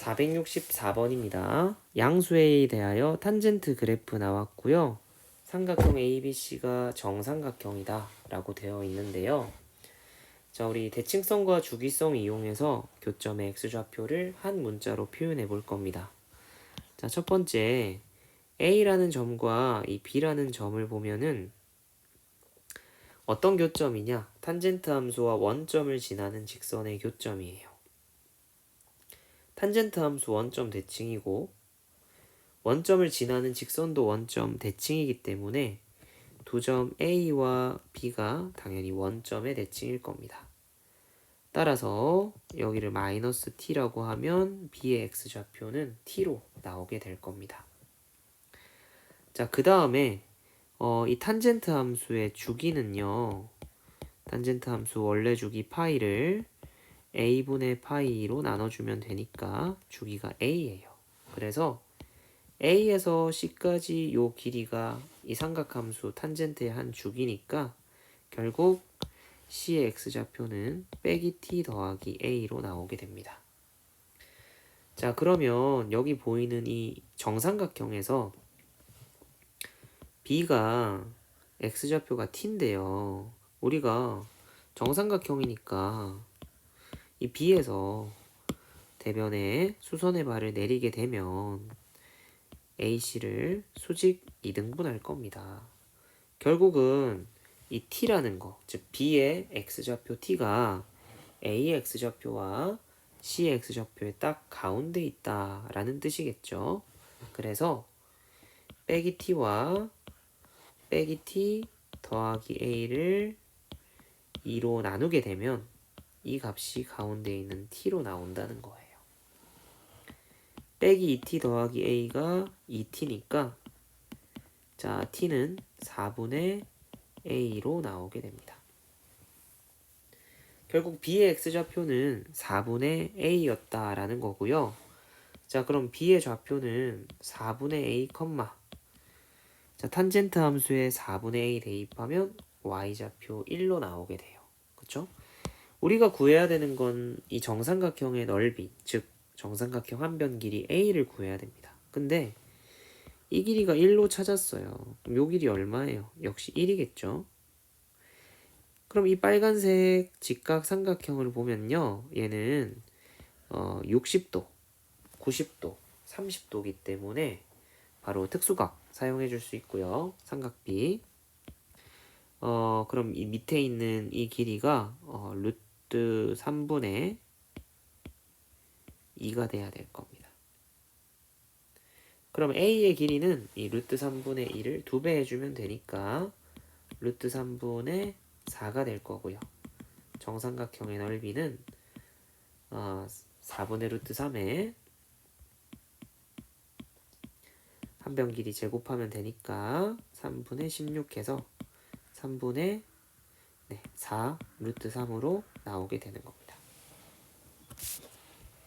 464번입니다. 양수에 대하여 탄젠트 그래프 나왔고요. 삼각형 ABC가 정삼각형이다 라고 되어 있는데요. 자, 우리 대칭성과 주기성 이용해서 교점의 x좌표를 한 문자로 표현해 볼 겁니다. 자, 첫 번째 A라는 점과 이 B라는 점을 보면은 어떤 교점이냐? 탄젠트 함수와 원점을 지나는 직선의 교점이에요. 탄젠트 함수 원점 대칭이고 원점을 지나는 직선도 원점 대칭이기 때문에 두 점 A와 B가 당연히 원점의 대칭일 겁니다. 따라서 여기를 마이너스 T라고 하면 B의 X좌표는 T로 나오게 될 겁니다. 자, 그 다음에 어, 이 탄젠트 함수의 주기는요. 탄젠트 함수 원래 주기 파이를 a분의 파이로 나눠주면 되니까 주기가 a예요. 그래서 a에서 c까지 요 길이가 이 삼각함수 탄젠트의 한 주기니까 결국 c의 x좌표는 빼기 t 더하기 a로 나오게 됩니다. 자 그러면 여기 보이는 이 정삼각형에서 b가 x좌표가 t인데요. 우리가 정삼각형이니까 이 B에서 대변에 수선의 발을 내리게 되면 AC를 수직 2등분할 겁니다. 결국은 이 T라는 거, 즉 B의 X좌표 T가 A의 X좌표와 C의 X좌표의 딱 가운데 있다라는 뜻이겠죠. 그래서 빼기 T와 빼기 T 더하기 A를 2로 나누게 되면 이 값이 가운데 있는 t로 나온다는 거예요. 빼기 2t 더하기 a가 2t니까 자 t는 4분의 a로 나오게 됩니다. 결국 b의 x좌표는 4분의 a였다라는 거고요. 자 그럼 b의 좌표는 4분의 a, 자 탄젠트 함수에 4분의 a 대입하면 y좌표 1로 나오게 돼요. 그렇죠? 우리가 구해야 되는 건 이 정삼각형의 넓이, 즉 정삼각형 한 변 길이 a를 구해야 됩니다. 근데 이 길이가 1로 찾았어요. 요 길이 얼마예요? 역시 1이겠죠? 그럼 이 빨간색 직각 삼각형을 보면요. 얘는 어 60도, 90도, 30도기 때문에 바로 특수각 사용해 줄 수 있고요. 삼각비. 어, 그럼 이 밑에 있는 이 길이가 어, 루트 루트 3분의 2가 돼야 될 겁니다. 그럼 a의 길이는 이 루트 3분의 2를 2배 해주면 되니까 루트 3분의 4가 될 거고요. 정삼각형의 넓이는 어, 4분의 루트 3에 한 변 길이 제곱하면 되니까 3분의 16 해서 3분의 네, 4 루트 3으로 나오게 되는 겁니다.